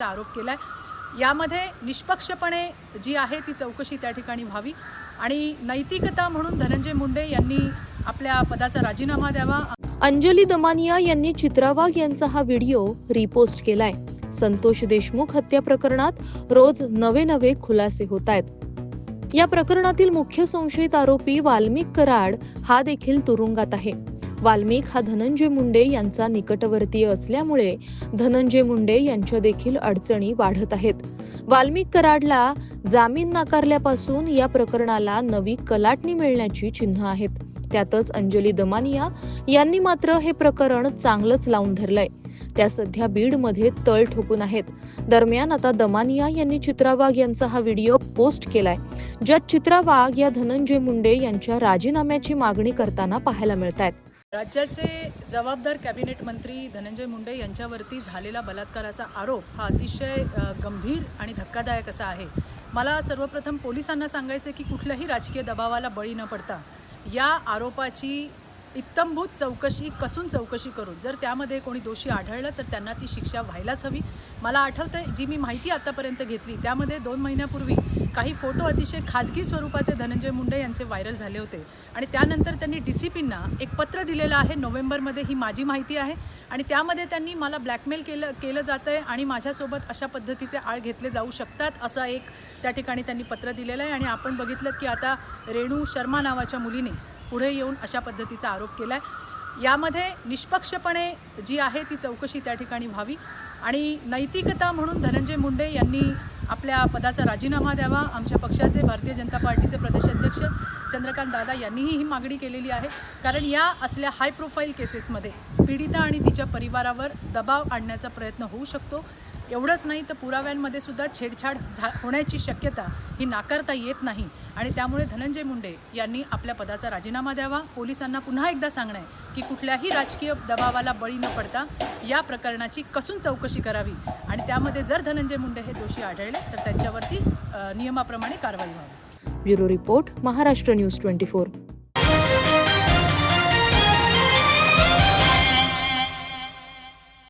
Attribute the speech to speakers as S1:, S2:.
S1: आरोप केलाय. यामध्ये निष्पक्षपणे जी आहे ती चौकशी त्या ठिकाणी व्हावी. आणि नैतिकता म्हणून धनंजय मुंडे यांनी आपल्या पदाचा राजीनामा द्यावा.
S2: अंजली दमानिया यांनी चित्रावाघ यांचा हा व्हिडिओ रिपोस्ट केलाय. संतोष देशमुख हत्या प्रकरणात रोज नवे नवे खुलासे होत आहेत या प्रकरणातील मुख्य संशयित आरोपी वाल्मिक कराड हा देखील तुरुंगात आहे. वाल्मिक हा धनंजय मुंडे यांचा निकटवर्तीय असल्यामुळे धनंजय मुंडे यांच्या देखील अडचणी वाढत आहेत. वाल्मिक कराडला जामीन नाकारल्यापासून या प्रकरणाला नवी कलाटणी मिळण्याची चिन्ह आहेत. त्यातच अंजली दमानिया यांनी मात्र हे प्रकरण चांगलंच लावून धरलंय. त्या सध्या बीडमध्ये तळ ठोकून आहेत. दरम्यान आता दमानिया यांनी चित्रा वाघ यांचा हा व्हिडिओ पोस्ट केलाय. ज्यात चित्रा वाघ या धनंजय मुंडे यांच्या राजीनाम्याची मागणी करताना पाहायला मिळत आहेत
S1: राज्याचे जबाबदार कॅबिनेट मंत्री धनंजय मुंडे यांच्यावरती झालेला बलात्काराचा आरोप हा अतिशय गंभीर आणि धक्कादायक असा आहे. मला सर्वप्रथम पोलिसांना सांगायचं की कुठल्याही राजकीय दबावाला बळी न पडता या आरोपाची इत्तमभूत चौकशी कसून चौकशी करून जर त्यामध्ये कोणी दोषी आढळलं तर त्यांना ती शिक्षा व्हायलाच हवी. मला आठवतं जी मी माहिती आत्तापर्यंत घेतली त्यामध्ये दोन महिन्यापूर्वी काही फोटो अतिशय खाजगी स्वरूपाचे धनंजय मुंडे यांचे व्हायरल झाले होते. आणि त्यानंतर त्यांनी डी सी पींना एक पत्र दिलेलं आहे. नोव्हेंबरमध्ये ही माझी माहिती आहे. आणि त्यामध्ये त्यांनी मला ब्लॅकमेल केलं केलं जातं आहे आणि माझ्यासोबत अशा पद्धतीचे आळ घेतले जाऊ शकतात असं एक त्या ठिकाणी त्यांनी पत्र दिलेलं आहे. आणि आपण बघितलं की आता रेणू शर्मा नावाच्या मुलीने पुढे येऊन अशा पद्धतीचा आरोप केला आहे यामध्ये निष्पक्षपणे जी आहे ती चौकशी त्या ठिकाणी व्हावी. आणि नैतिकता म्हणून धनंजय मुंडे यांनी आपल्या पदाचा राजीनामा द्यावा. आमच्या पक्षाचे भारतीय जनता पार्टीचे प्रदेशाध्यक्ष चंद्रकांत दादा यांनीही ही मागणी केलेली आहे. कारण या असल्या हाय प्रोफाईल केसेसमध्ये पीडिता आणि तिच्या परिवारावर दबाव आणण्याचा प्रयत्न होऊ शकतो. एवढंच नाही तर पुराव्यांमध्ये सुद्धा छेडछाड झा होण्याची शक्यता ही नाकारता येत नाही. आणि त्यामुळे धनंजय मुंडे यांनी आपल्या पदाचा राजीनामा द्यावा. पोलिसांना पुन्हा एकदा सांगणं आहे की कुठल्याही राजकीय दबावाला बळी न पडता या प्रकरणाची कसून चौकशी करावी. आणि त्यामध्ये जर धनंजय मुंडे हे दोषी आढळले तर त्यांच्यावरती नियमाप्रमाणे कारवाई व्हावी.
S2: Bureau report Maharashtra news twenty four.